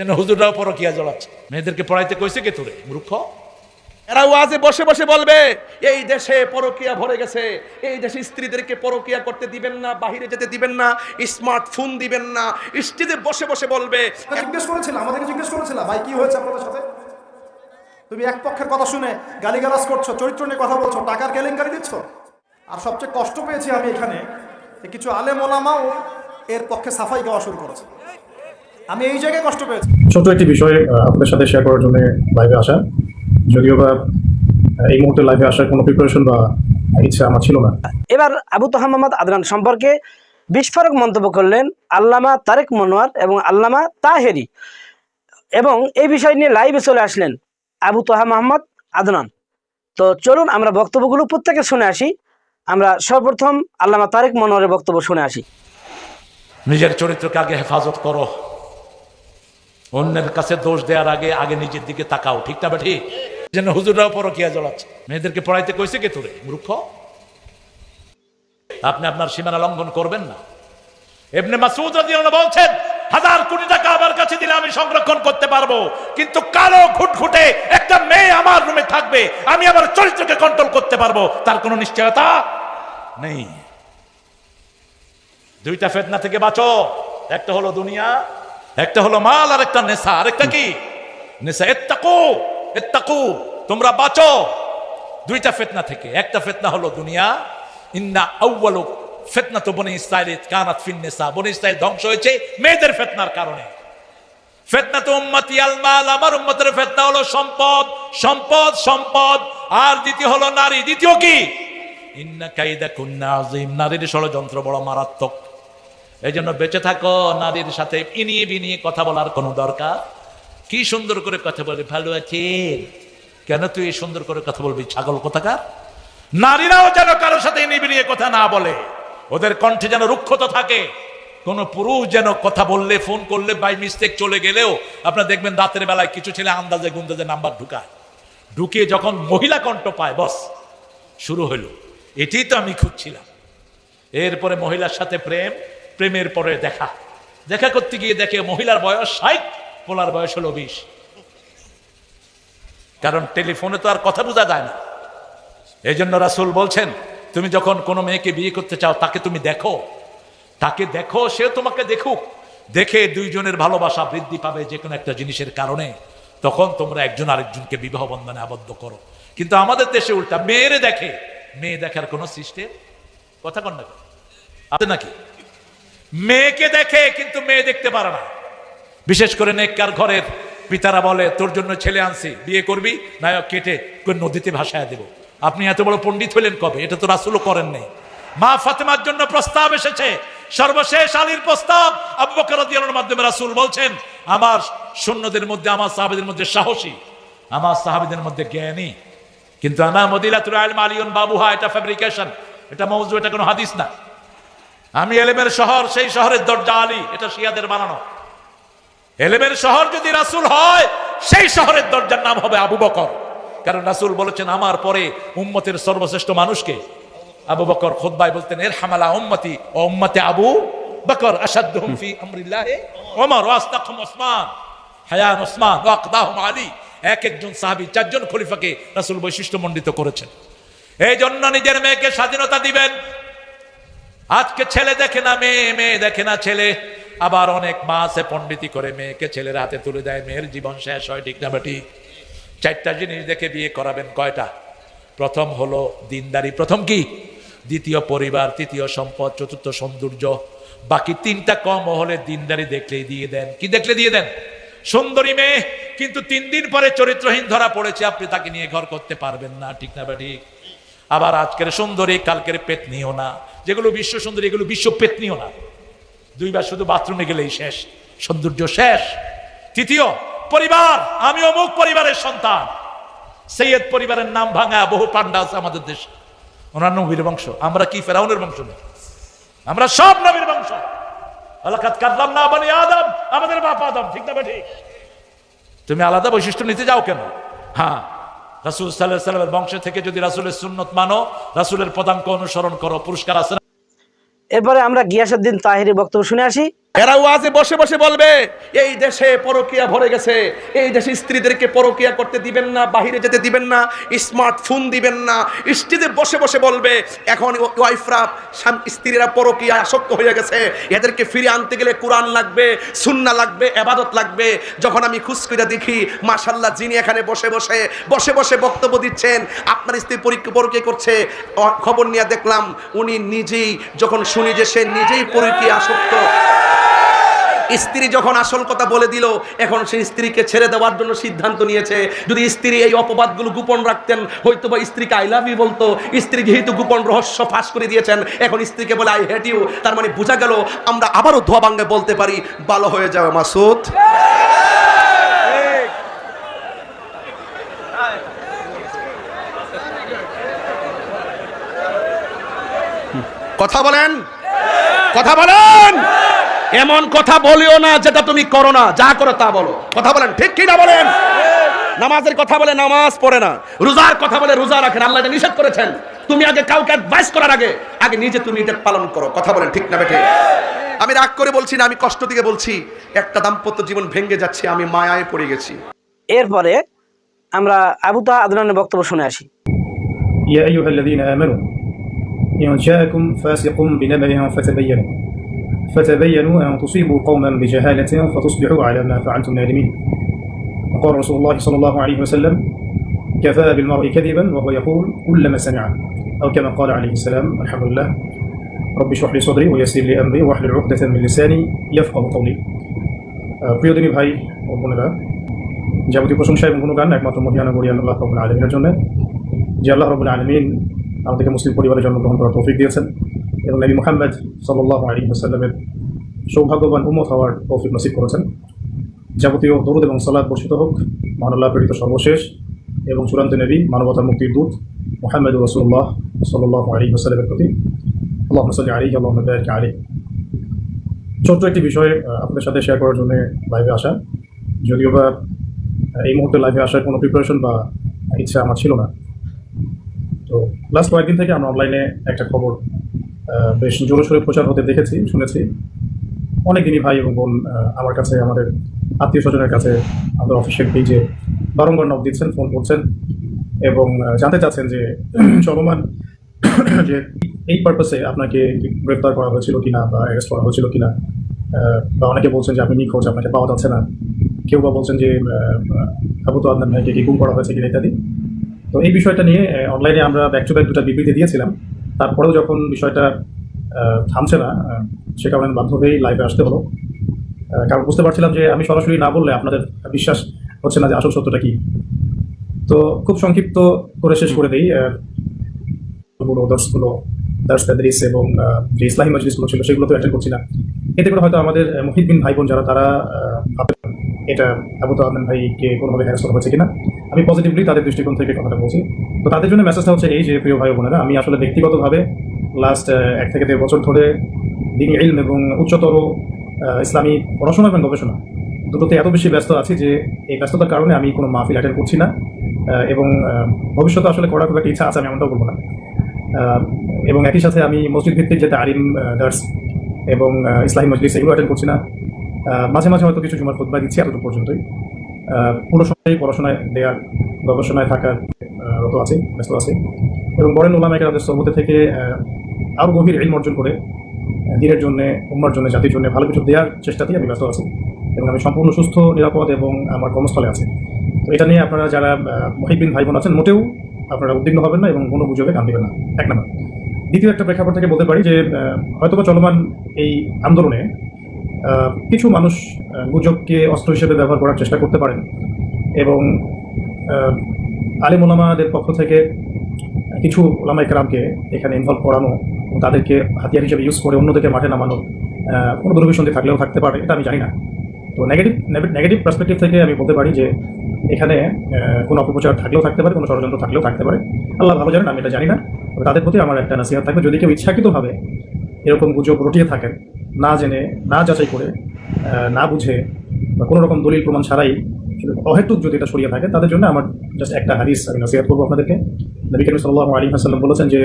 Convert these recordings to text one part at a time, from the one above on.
যেন হুজুররাও পরকিয়া জড়াচ্ছে। মেয়েদেরকে পড়াইতে কইছে কে তোরে? মূর্খ? এরা ওয়াজে বসে বসে বলবে, এই দেশে পরকিয়া ভরে গেছে। এই দেশে স্ত্রীদেরকে পরকিয়া করতে দিবেন না, বাহিরে যেতে দিবেন না, স্মার্টফোন দিবেন না। স্ত্রীতে বসে বসে বলবে জিজ্ঞেস করেছিলাম, আমাদেরকে জিজ্ঞেস করেছিলাম, ভাই, কি হয়েছে আপনাদের সাথে? তুমি এক পক্ষের কথা শুনে গালিগালাজ করছ, চরিত্র নিয়ে কথা বলছো, টাকার কেলেঙ্কারি দিচ্ছ? আর সবচেয়ে কষ্ট পেয়েছি আমি এখানে কিছু আলেম ওলামাও এর পক্ষে সাফাই গাওয়া শুরু করেছে। আমি এই জায়গায় কষ্ট পেয়েছি। ছোট একটি বিষয় আহ, আপনাদের সাথে শেয়ার করার জন্য লাইভে আসা। যদিও বা এই মুহূর্তে লাইভে আসার কোনো প্রিপারেশন বা ইচ্ছা আমার ছিল না। এবার আবু তোহা মোহাম্মদ আদনান সম্পর্কে বিস্ফোরক মন্তব্য করলেন আল্লামা তারেক মনোয়ার এবং আল্লামা তাহেরি এবং এই বিষয় নিয়ে লাইভে চলে আসলেন আবু তোহা মোহাম্মদ আদনান। তো চলুন আমরা বক্তব্যগুলো প্রত্যেকে শুনে আসি। আমরা সর্বপ্রথম আল্লামা তারেক মনোয়ারের বক্তব্য শুনে আসি। নিজের চরিত্রকে আগে হেফাজত করো। অন্যের কাছে দোষ দেওয়ার আগে আগে নিজের দিকে তাকাও, ঠিক না ঠিক? যেন হুজুররাও পরকিয়া জড়াচ্ছে। মেয়েদেরকে পড়াইতে কইছে কে তোরে? মূর্খ? আপনি আপনার সীমানা লঙ্ঘন করবেন না। এমনি মাসুদ বলছেন, হাজার কোটি টাকা আমার কাছে দিলে আমি সংরক্ষণ করতে পারব, কিন্তু কালো ঘুটঘুটে একটা মেয়ে আমার রুমে থাকবে, আমি আমার চরিত্রকে কন্ট্রোল করতে পারব, তার কোনো নিশ্চয়তা নেই। দুইটা ফেতনা থেকে বাঁচো, একটা হলো দুনিয়া একটা হলো মাল আর একটা নেশা। আরেকটা কি? নেশা। এত্তাকু এত্তাকু, তোমরা বাঁচো। দুইটা ফেতনা থেকে। একটা ফেতনা হলো দুনিয়া। ইন্না আউ্বালু ফেতনা তো বনে ইসরায়েল কানাত ফিন নেশা। বনে ইসরায়েল ধ্বংস হয়েছে মেয়েদের ফেতনার কারণে। ফেতনা তো উম্মতি আল মাল। আমার উম্মতের ফেতনা হলো সম্পদ। সম্পদ সম্পদ। আর দ্বিতীয় হলো নারী। দ্বিতীয় কি? ইন্না কাইদা কুন্না আজিম নারীর ষড়যন্ত্র বড় মারাত্মক। এই জন্য বেঁচে থাকো, নারীর সাথে ইনিয়ে বিনিয়ে কথা বলার কোনো দরকার? কি সুন্দর করে কথা বলে, ভালো আছে। কেন তুই সুন্দর করে কথা বলবি? ছাগল কোথাকার? নারীরাও যেন কারোর সাথে ইনিয়ে বিনিয়ে কথা না বলে, ওদের কণ্ঠে যেন রুক্ষতা থাকে। কোন পুরুষ যেন কথা বললে, ফোন করলে, বাই মিস্টেক চলে গেলেও, আপনার দেখবেন রাতের বেলায় কিছু ছেলে আন্দাজে গুন্দাজে নাম্বার ঢুকায়। ঢুকিয়ে যখন মহিলা কণ্ঠ পায়, বস, শুরু হলো। এটাই তো আমি খুঁজছিলাম। এরপরে মহিলার সাথে প্রেম প্রেমের পরে দেখা। দেখা করতে গিয়ে দেখে মহিলার বয়স ষাট, পোলার বয়স হলো বিশ। কারণ টেলিফোনে তো আর কথা বোঝা যায় না। এই জন্য রাসুল বলছেন, তুমি যখন কোনো মেয়েকে বিয়ে করতে চাও, তাকে তুমি দেখো। তাকে দেখো, সে তোমাকে দেখুক। দেখে দুইজনের ভালোবাসা বৃদ্ধি পাবে যে কোনো একটা জিনিসের কারণে। তখন তোমরা একজন আরেকজনকে বিবাহ বন্ধনে আবদ্ধ করো। কিন্তু আমাদের দেশে উল্টা, মেয়েরে দেখে। মেয়ে দেখার কোনো সিস্টেম? কথা কন না আছে নাকি? মেয়েকে দেখে কিন্তু মেয়ে দেখতে পারে না। বিশেষ করে নেককার ঘরের পিতারা বলে, তোর জন্য ছেলে আনছি, বিয়ে করবি? নায়ক কেটে নদীতে ভাসায় দেব। আপনি এত বড় পণ্ডিত হলেন কবে? এটা তো রাসুলও করেন নেই। মা ফাতেমার জন্য প্রস্তাব এসেছে। সর্বশেষ আলীর প্রস্তাব। আবু বকর মাধ্যমে রাসুল বলছেন, আমার সৈন্যদের মধ্যে, আমার সাহাবীদের মধ্যে সাহসী, আমার সাহাবীদের মধ্যে জ্ঞানী। কিন্তু আনা মদিলাতুল আলম আলিয়ন বাবুহা, এটা ফ্যাব্রিকেশন এটা মৌজু, এটা কোনো হাদিস না। আমি এলেমের শহর, সেই শহরের দরজা আলী, এটা শিয়াদের বানানো। এলেমের শহর যদি রাসুল হয়, সেই শহরের দরজার নাম হবে আবু বকর। কারণ রাসুল বলেছেন, আমার পরে উম্মতের সর্বশ্রেষ্ঠ মানুষকে? আবু বকর খোদ্বায় বলতেন এর হামালা উম্মতি ও উম্মতে আবু বকর ওয়াস্তাকুম ওসমান, হায়ান ওসমান আলী। এক একজন সাহাবী, চারজন খলিফাকে রাসূল বৈশিষ্ট্যমণ্ডিত করেছেন। এই জন্য নিজের মেয়েকে স্বাধীনতা দিবেন। আজকে ছেলে দেখে না মেয়ে মেয়ে দেখে না ছেলে। আবার অনেক মা আছে পণ্ডিতি করে মেয়েকে ছেলের হাতে তুলে দেয়, মেয়ের জীবন শেষ হয়, ঠিক না বেটি? চারটা জিনিস দেখে বিয়ে করাবেন কয়টা? প্রথম হলো দিনদারি। প্রথম কি? দ্বিতীয় পরিবার, তৃতীয় সম্পদ, চতুর্থ সৌন্দর্য। বাকি তিনটা কম হলে দিনদারি দেখলেই দিয়ে দেন। কি দেখলে দিয়ে দেন? সুন্দরী মেয়ে, কিন্তু তিন দিন পরে চরিত্রহীন ধরা পড়েছে, আপনি তাকে নিয়ে ঘর করতে পারবেন না, ঠিক না ঠিক আবার আজকের সুন্দরী, কালকের পেতনিও না। যেগুলো বিশ্ব সুন্দরী, এগুলো বিশ্ব পেতনিও না। দুইবার শুধু বাথরুমে গেলেই শেষ, সৌন্দর্য শেষ। তৃতীয়, পরিবার, আমি অমুক পরিবারের সন্তান। সৈয়দ পরিবারের নাম ভাঙা বহু পান্ডা আছে আমাদের দেশে। ওনার নবীর বংশ। আমরা কি, ফেরাউনের বংশ নেই আমরা সব নবীর বংশ। কাদলাম না বানি আদম, আমাদের বাপ আদম, ঠিক না ঠিক তুমি আলাদা বৈশিষ্ট্য নিতে যাও কেন? হ্যাঁ রাসুল সাল্লাহ সাল্লামের বংশ থেকে যদি রাসুলের সুন্নত মানো, রাসুলের পদাঙ্ক অনুসরণ করো, পুরস্কার আছে এরপরে আমরা গিয়াসুদ্দিন তাহিরি বক্তব্য শুনে আসি। এরা ওয়াজে বসে বসে বলবে, এই দেশে পরকিয়া ভরে গেছে। এই দেশে স্ত্রীদেরকে পরকিয়া করতে দিবেন না, বাহিরে যেতে দিবেন না, স্মার্টফোন দিবেন না। স্ত্রীদের বসে বসে বলবে, এখন ওয়াইফরা স্ত্রীরা পরকিয়া আসক্ত হয়ে গেছে। এদেরকে ফিরে আনতে গেলে কোরআন লাগবে সুন্না লাগবে, এবাদত লাগবে। যখন আমি খুশকুরা দেখি মাশাল্লাহ যিনি এখানে বসে বসে বসে বসে বক্তব্য দিচ্ছেন, আপনার স্ত্রী পরীক্ষা পরকিয়া করছে। খবর নিয়ে দেখলাম, উনি নিজেই, যখন শুনি যে সে নিজেই পরকিয়া আসক্ত। স্ত্রী যখন আসল কথা বলে দিল, এখন সেই স্ত্রীকে ছেড়ে দেওয়ার জন্য সিদ্ধান্ত নিয়েছে। যদি স্ত্রী এই অপবাদগুলো গোপন রাখতেন, হয়তো বা স্ত্রীকে আই লাভ ইউ বলতো। স্ত্রী যেহেতু গোপন রহস্য ফাঁস করে দিয়েছেন, এখন স্ত্রীকে বলে আই হেট ইউ তার মানে বোঝা গেল, আমরা আবারও ধোয়া ভাঙ্গে বলতে পারি ভালো হয়ে যাবে মাসুদ। কথা বলেন? কথা বলেন? এমন কথা বলিও না যেটা তুমি করো না। যা করো তা বলো। কথা বলেন ঠিক কি না বলেন? নামাজের কথা বলে নামাজ পড়ে না। রোজার কথা বলে রোজা রাখেন আল্লাহ এটা নিষেধ করেছেন। তুমি আগে কাউকে অ্যাডভাইস করার আগে আগে নিজে তুমি এটা পালন করো। কথা বলেন ঠিক না বেঠে? আমি রাগ করে বলছি না আমি কষ্ট দিকে বলছি একটা দাম্পত্য জীবন ভেঙে যাচ্ছে আমি মায়ায় পড়ে গেছি। এরপরে আমরা আবু তাহা আদনানের বক্তব্য শুনে আসি। ইয়া আইয়ুহাল্লাযীনা আমানু ইয়া জাআকুম ফাসিকুম বিনাবাইন ফাতাবায়ানু فتبينوا فتبينوا أن تصيبوا قوما بجهالة فتصبحوا على ما فعلتم نادمين وقال رسول الله صلى الله عليه وسلم كفى بالمرء كذبا وهو يقول كلما سمع أو كما قال عليه السلام الحمد لله رب اشرح لي صدري ويسر لي أمري واحلل عقدة من لساني يفقه قولي আহ, প্রিয় দিনী ভাই ও বোনেরা যাবতীয় প্রশংসা এবং গুণগান একমাত্র মহিয়ানা করি আল্লাহ রবুল আলমিনের জন্য যে আল্লাহ রবুল আলমিন আমাদেরকে মুসলিম পরিবারে জন্মগ্রহণ করার তৌফিক দিয়েছেন এবং নবী মোহাম্মদ সাল্লাহ আলী সাল্লামের সৌভাগ্যবান উম্মত হওয়ার তৌফিক নসিব করেছেন। যাবতীয় দরুদ এবং সালাদ বর্ষিত হোক মহানাল্লাহ প্রেরিত সর্বশেষ এবং চূড়ান্ত নবী, মানবতার মুক্তির দূত মোহাম্মদ রসুল্লাহ সাল্লাহ আলী সাল্লামের প্রতি। আল্লাহ সাল্লি আলী আল্লাহ আলী ছোট্ট একটি বিষয় আপনাদের সাথে শেয়ার করার জন্য লাইভে আসা। যদিও বা এই মুহূর্তে লাইভে আসার কোনো প্রিপারেশন বা ইচ্ছা আমার ছিল না। তো লাস্ট কয়েকদিন থেকে আমরা অনলাইনে একটা খবর বেশ জোরে সোরে প্রচার হতে দেখেছি, শুনেছি। অনেক দিনই ভাই এবং বোন আমার কাছে, আমাদের আত্মীয় স্বজনের কাছে আমাদের অফিসিয়াল পেজে বারংবার নক দিচ্ছেন ফোন করছেন এবং জানতে চাচ্ছেন যে, চলমান, যে এই পারপাসে আপনাকে গ্রেপ্তার করা হয়েছিল কিনা বা অ্যারেস্ট করা হয়েছিল কিনা বা অনেকে বলছেন যে আপনি নিখোঁজ, আপনাকে পাওয়া যাচ্ছে না। কেউ বা বলছেন যে আবু তো আদনান ভাইকে কি গুম করা হয়েছে কিনা ইত্যাদি। তো এই বিষয়টা নিয়ে অনলাইনে আমরা ব্যাক টু ব্যাক দুটা বিবৃতি দিয়েছিলাম। তারপরেও যখন বিষয়টা থামছে না সে কারণে বাধ্য হয়েই লাইভে আসতে হলো। কারণ বুঝতে পারছিলাম যে আমি সরাসরি না বললে আপনাদের বিশ্বাস হচ্ছে না যে আসল সত্যটা কি। তো খুব সংক্ষিপ্ত করে শেষ করে দিই। দর্শগুলো দার্স তাদরিস এবং যে ইসলামী মজলিসগুলো ছিল, সেগুলো তো অ্যাটেন্ড করছি না। এতে করে হয়তো আমাদের মুহিদ্দিন ভাই বোন যারা, তারা এটা আবু তো আদনান ভাইকে কোনোভাবে হ্যারাস করা হয়েছে কিনা, আমি পজিটিভলি তাদের দৃষ্টিকোণ থেকে কথাটা বলছি। তো তাদের জন্য মেসেজটা হচ্ছে এই যে, প্রিয় ভাই বোনেরা, আমি আসলে ব্যক্তিগতভাবে লাস্ট এক থেকে দেড় বছর ধরে দিন ইলম এবং উচ্চতর ইসলামী পড়াশোনা এবং গবেষণা দুটোতে এত বেশি ব্যস্ত আছি যে এই ব্যস্ততার কারণে আমি কোনো মাহফিল অ্যাটেন্ড করছি না এবং ভবিষ্যতে আসলে করার খুব একটা ইচ্ছা আছে, আমি এমনটাও বলব না। এবং একই সাথে আমি মসজিদ ভিত্তিক যে তারিম দার্স এবং ইসলামী মজলিস এগুলো অ্যাটেন্ড করছি না। মাঝে মাঝে হয়তো কিছু জুমার খোদবা দিচ্ছি এতটুকু পর্যন্তই। পুরো সময় পড়াশোনায় দেওয়ার গবেষণায় থাকার রত আছে, ব্যস্ত আছে। এবং বরেন ওলামাইকে আমাদের সর্বতে থেকে আরও গভীর ইলম অর্জন করে, দিনের জন্য, উম্মার জন্য, জাতির জন্য ভালো কিছু দেওয়ার চেষ্টাতেই আমি ব্যস্ত আছি। এবং আমি সম্পূর্ণ সুস্থ, নিরাপদ এবং আমার কর্মস্থলে আছে। তো এটা নিয়ে আপনারা যারা মহিবিন ভাই বোন আছেন, মোটেও আপনারা উদ্বিগ্ন হবেন না এবং কোনো গুজবে কান দিবেন না। এক নম্বর। দ্বিতীয় একটা প্রেক্ষাপট থেকে বলতে পারি যে হয়তোবা চলমান এই আন্দোলনে কিছু মানুষ গুজবকে অস্ত্র হিসেবে ব্যবহার করার চেষ্টা করতে পারেন। এবং আলিম ওলামাদের পক্ষ থেকে কিছু ওলামা একরামকে এখানে ইনভলভ করানো তাদেরকে হাতিয়ার হিসেবে ইউজ করে অন্যদেরকে মাঠে নামানো কোনো দুর্বিসন্ধি থাকলেও থাকতে পারে, এটা আমি জানি না। তো নেগেটিভ নেগেটিভ পার্সপেক্টিভ থেকে আমি বলতে পারি যে, এখানে কোনো অপপ্রচার থাকলেও থাকতে পারে, কোনো ষড়যন্ত্র থাকলেও থাকতে পারে। আল্লাহ ভালো জানেন, আমি এটা জানি না। তবে তাদের প্রতি আমার একটা নাসিহাত থাকবে। যদি কেউ ইচ্ছাকৃতভাবে এরকম গুজব রটিয়ে থাকেন না জেনে না যাচাই করে না বুঝে বা কোনো রকম দলিল প্রমাণ ছাড়াই অহেতুক যদি এটা সরিয়ে থাকে তাদের জন্য আমার জাস্ট একটা হাদিস আমি নসিহাত করব আপনাদেরকে। নবী করিম সাল্লাল্লাহু আলাইহি ওয়াসাল্লাম বলেছেন যে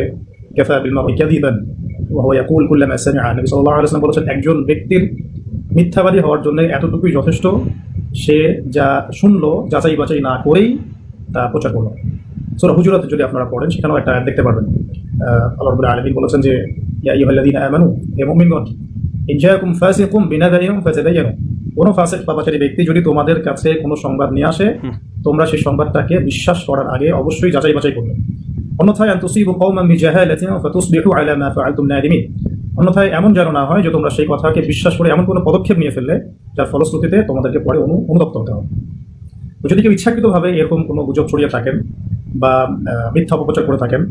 কেফা বিল মারই কাযিবান ওয়া হুয়া ইয়াকুল কুল্লামা সামিআ। নবী সাল্লাল্লাহু আলাইহি ওয়াসাল্লাম বলেছেন একজন ব্যক্তির মিথ্যাবাদী হওয়ার জন্য এতটুকুই যথেষ্ট সে যা শুনলো যাচাই বাছাই না করেই তা প্রচার করল। সুরা হুজুরাতে যদি আপনারা পড়েন সেখানেও একটা দেখতে পারবেন। আহ, আল্লাহ আলামিন বলেছেন যে ইয়া আইয়ুহাল্লাযীনা আমানু হে মুমিনগণ ইন জাআকুম ফাসিকুম বিনাবাইয়িন ফাতাবায়ানু কোনো ফাসিক পাপাচারী ব্যক্তি যদি তোমাদের কাছে কোনো সংবাদ নিয়ে আসে তোমরা সেই সংবাদটাকে বিশ্বাস করার আগে অবশ্যই যাচাই বাছাই করবে। অন্যথায় আন তুসিবু কওমান বিজাহালাতিন ফাতুসবিহু আলা মা ফাআলতুম নাদিমিন। অন্যথায় এমন যেন না হয় যে তোমরা সেই কথাকে বিশ্বাস করে এমন কোনো পদক্ষেপ নিয়ে ফেললে যার ফলশ্রুতিতে তোমাদেরকে পরে অনু অনুতপ্ত হতে হবে। যদি কেউ ইচ্ছাকৃতভাবে এরকম কোনো গুজব ছড়িয়ে থাকেন বা মিথ্যা অপপ্রচার করে থাকেন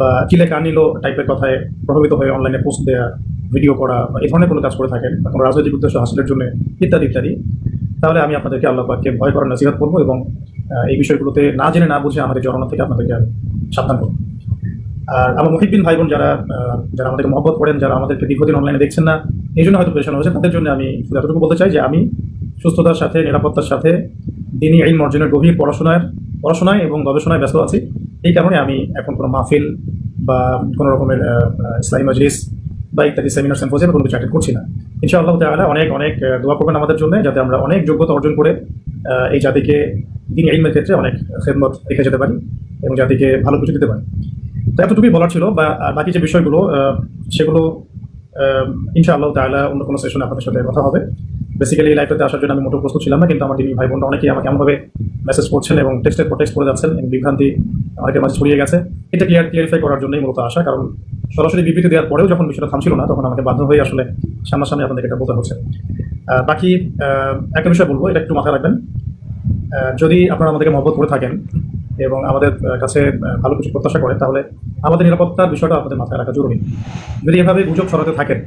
বা চিলে কানিলো টাইপের কথায় প্রভাবিত হয়ে অনলাইনে পোস্ট দেওয়া ভিডিও করা বা এই ধরনের কোনো কাজ করে থাকেন বা কোনো রাজনৈতিক উদ্দেশ্য হাসিলের জন্য, ইত্যাদি ইত্যাদি, তাহলে আমি আপনাদেরকে আল্লাহ পাককে ভয় করার নসিহত করব এবং এই বিষয়গুলোতে না জেনে না বুঝে আমাদের জড়ানো থেকে আপনাদেরকে সাবধান করব। আর আমার মহিবিন ভাই বোন যারা যারা আমাদেরকে মহব্বত করেন, যারা আমাদেরকে দীর্ঘদিন অনলাইনে দেখছেন না, এই জন্য হয়তো পেরেশান হয়েছে তাদের জন্য আমি শুধু এতটুকু বলতে চাই যে আমি সুস্থতার সাথে, নিরাপত্তার সাথে, দিনই এই অর্জনের গভীর পড়াশোনার, পড়াশোনায় এবং গবেষণায় ব্যস্ত আছি। এই কারণে আমি এখন কোনো মাহফিল বা কোনো রকমের ইসলামী মজলিস বা ইত্যাদি সেমিনার সেম্পোজিয়াম কোনো কিছু attend করছি না। ইনশাআল্লাহ তাআলা অনেক অনেক দোয়া করবেন আমাদের জন্য যাতে আমরা অনেক যোগ্যতা অর্জন করে এই জাতিকে দিন ইলমের ক্ষেত্রে অনেক খেদমত রেখে যেতে পারি এবং জাতিকে ভালো কিছু দিতে পারি। তো এতটুকুই বলার ছিল বা বাকি যে বিষয়গুলো সেগুলো ইনশাআল্লাহ তাহলে অন্য কোনো সেশনে আপনাদের সাথে কথা হবে। বেসিক্যালি এই লাইফটাতে আসার জন্য আমি মোটেও প্রস্তুত ছিলাম না, কিন্তু আমার দিনী ভাই বোনরা অনেকেই আমাকে এমনভাবে মেসেজ করছেন এবং টেক্সটের পর টেক্সট করে যাচ্ছেন বিভ্রান্তি অনেকের মাঝে ছড়িয়ে গেছে। এটা ক্লিয়ার ক্লিয়ারিফাই করার জন্যই মূলত আসা, কারণ সরাসরি বিবৃতি দেওয়ার পরেও যখন বিষয়টা থামছিল না, তখন আমাকে বাধ্য হয়ে আসলে সামনাসামনি আপনাদেরকে এটা বলতে হচ্ছে। বাকি একটা বিষয় বলব, এটা একটু মাথায় রাখবেন। যদি আপনারা আমাদেরকে মহব্বত করে থাকেন এবং আমাদের কাছে ভালো কিছু প্রত্যাশা করেন, তাহলে আমাদের নিরাপত্তার বিষয়টা আপনাদের মাথায় রাখা জরুরি। যদি এভাবে গুজব ছড়াতে থাকেন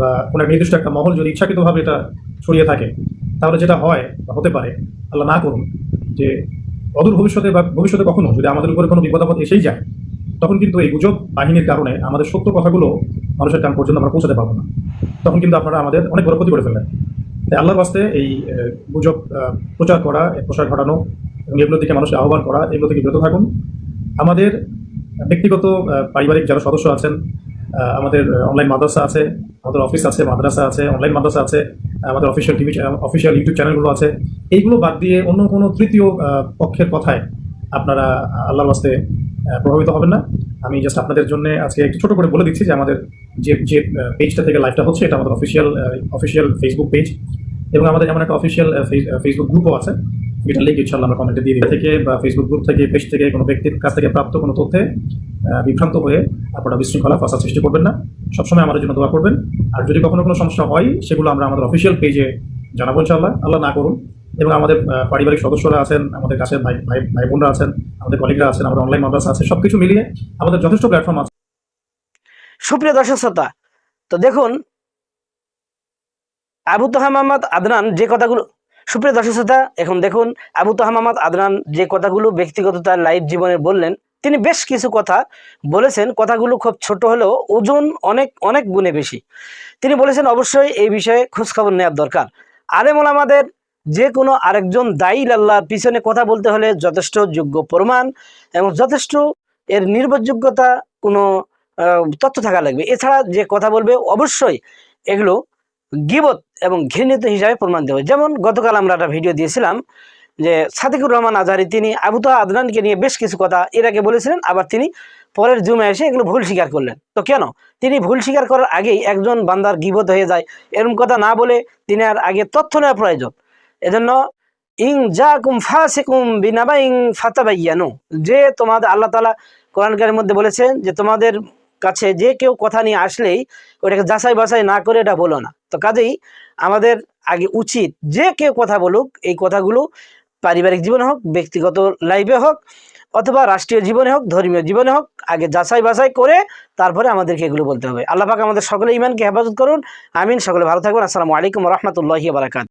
বা কোনো নির্দিষ্ট একটা মহল যদি ইচ্ছাকৃতভাবে এটা ছড়িয়ে থাকে, তাহলে যেটা হয় বা হতে পারে, আল্লাহ না করুন যে অদূর ভবিষ্যতে বা ভবিষ্যতে কখনো যদি আমাদের উপরে কোনো বিপদ আপদ এসেই যায় তখন কিন্তু এই গুজব বাহিনীর কারণে আমাদের সত্য কথাগুলো মানুষের কান পর্যন্ত আমরা পৌঁছাতে পারব না। তখন কিন্তু আপনারা আমাদের অনেক বড় ক্ষতি করে ফেলবেন তাই আল্লাহর বাস্তে এই গুজব প্রচার করা প্রসার ঘটানো এবং এগুলোর দিকে মানুষকে আহ্বান করা, এগুলো থেকে বিরত থাকুন। আমাদের ব্যক্তিগত পারিবারিক যারা সদস্য আছেন আমাদের অনলাইন মাদ্রাসা আছে, আমাদের অফিস আছে, মাদ্রাসা আছে অনলাইন মাদ্রাসা আছে, আমাদের অফিসিয়াল টিভি অফিসিয়াল ইউটিউব চ্যানেলগুলো আছে। এইগুলো বাদ দিয়ে অন্য কোনো তৃতীয় পক্ষের কথায় আপনারা আল্লাহর বাস্তে প্রভাবিত হবেন না। আমি জাস্ট আপনাদের জন্য আজকে একটু ছোট করে বলে দিচ্ছি যে আমাদের যে যে পেজটা থেকে লাইভটা হচ্ছে, এটা আমাদের অফিসিয়াল অফিসিয়াল ফেসবুক পেজ এবং আমাদের এমন একটা অফিসিয়াল ফেসবুক গ্রুপও আছে। যেটা লিঙ্ক ইনশাল্লাহ আমরা কমেন্টে দিয়ে দিই থেকে বা ফেসবুক গ্রুপ থেকে পেজ থেকে কোনো ব্যক্তির কাছ থেকে প্রাপ্ত কোনো তথ্যে বিভ্রান্ত হয়ে আপনারা বিশৃঙ্খলা ফাঁসা সৃষ্টি করবেন না। সবসময় আমাদের জন্য দোয়া করবেন। আর যদি কখনো কোনো সমস্যা হয়, সেগুলো আমরা আমাদের অফিসিয়াল পেজে জানাব ইনশাল্লাহ আল্লাহ না করুন এবং আমাদের পারিবারিক সদস্যরা আছেন, আমাদের কাছের ভাই ভাই ভাই বোনরা আছেন, আমাদের কলিগরা আছেন, আমাদের অনলাইন মাদ্রাসা আছে সব কিছু মিলিয়ে আমাদের যথেষ্ট প্ল্যাটফর্ম আছে। সুপ্রিয় দর্শক শ্রোতা, তো দেখুন, আবু তোহা মোহাম্মদ আদনান যে কথাগুলো, সুপ্রিয় দর্শক শ্রোতা, এখন দেখুন, আবু তোহা মোহাম্মদ আদনান যে কথাগুলো ব্যক্তিগত তার লাইভ জীবনে বললেন, তিনি বেশ কিছু কথা বলেছেন, কথাগুলো খুব ছোট হলেও ওজন অনেক অনেক গুণে বেশি। তিনি বলেছেন, অবশ্যই এই বিষয়ে খোঁজখবর নেওয়ার দরকার। আলেম ওলামাদের যে কোনো আরেকজন দায়ী আল্লাহর পিছনে কথা বলতে হলে যথেষ্ট যোগ্য প্রমাণ এবং যথেষ্ট এর নির্ভরযোগ্যতা কোনো তথ্য থাকা লাগবে। এছাড়া যে কথা বলবে অবশ্যই এগুলো গিবত এবং ঘৃণিত হিসাবে প্রমাণ দেবে। যেমন গতকাল আমরা একটা ভিডিও দিয়েছিলাম যে সাদিকুর রহমান আজহারি, তিনি আবু তাহা আদনানকে নিয়ে বেশ কিছু কথা এর আগে বলেছিলেন, আবার তিনি পরের জুমে এসে এগুলো ভুল স্বীকার করলেন। তো কেন? তিনি ভুল স্বীকার করার আগেই একজন বান্দার গিবত হয়ে যায়। এরকম কথা না বলে তিনি আর আগে তথ্য নেওয়া প্রয়োজন। এজন্য, ইং যা কুম ফাসিকুম বিনাবা ইং ফাতাবাইয়ানু। যে তোমাদের, আল্লাহ তালা কোরআনকারের মধ্যে বলেছেন যে, তোমাদের কাছে যে কেউ কথা নিয়ে আসলেই ওটাকে যাচাই বাছাই না করে এটা বলো না। তো কাজেই আমাদের আগে উচিত যে কেউ কথা বলুক, এই কথাগুলো পারিবারিক জীবনে হোক, ব্যক্তিগত লাইফে হোক, অথবা রাষ্ট্রীয় জীবনে হোক, ধর্মীয় জীবনে হোক, আগে যাচাই বাছাই করে তারপরে আমাদেরকে এগুলো বলতে হবে। আল্লাহ পাক আমাদের সকলে ইমানকে হেফাজত করুন। আমিন। সকলে ভালো থাকবেন আসসালামু আলাইকুম রহমতুল্লাহি বারাকাত